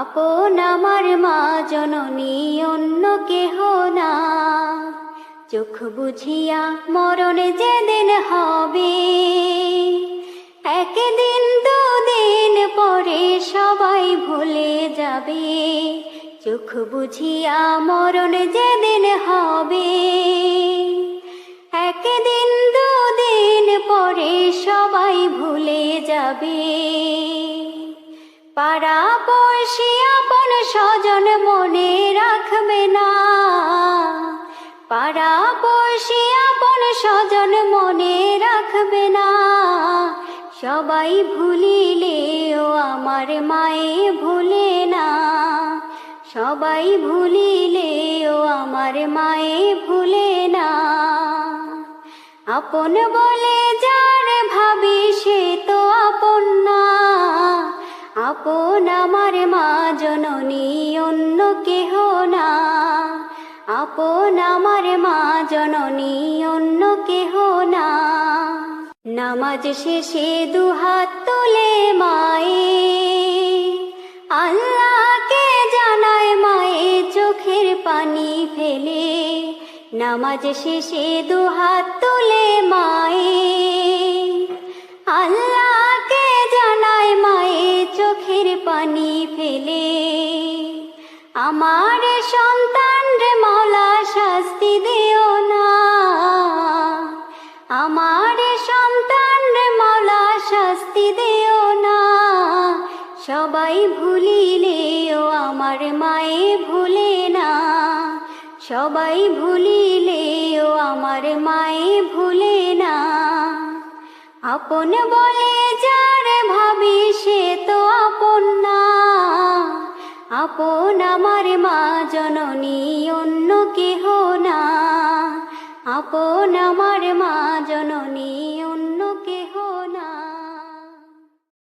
আপন আমার মা জননী অন্য কেহ না। চোখ বুঝিয়া মরণ যেদিন হবে, একদিন দুদিন পরে সবাই ভুলে যাবে। চোখ বুঝিয়া মরণ যেদিন হবে, একদিন দুদিন পরে সবাই ভুলে যাবে। পাড়া পড়শি আপন স্বজন মনে রাখবে না। পাড়া পড়শি আপন স্বজন মনে রাখবে না। সবাই ভুলিলেও আমার মায়ে ভুলে না। সবাই ভুলিলেও আমার মায়ে ভুলে না। আপন বলে যার ভাবি সে আপন আমার মা জননী, অন্য কেহ না। আপন আমার মা জননী, অন্য কেহ না। নামাজ শেষে দুহাত তোলে মায়ে। আল্লাহকে জানায় মায়ে, চোখের পানি ফেলে। নামাজ শেষে দুহাত ফেলে আমার সন্তান রে মাওলা শাস্তি দিও না। আমার সন্তান রে মাওলা শাস্তি দিও না। সবাই ভুলিলেও, আমার মায়ে ভুলে না। সবাই ভুলিলেও, আমার মায়ে ভুলে না। আপন বলে যারে ভাবি সে আপন আমার মা জননী অন্য কেহ না। আপন আমার মা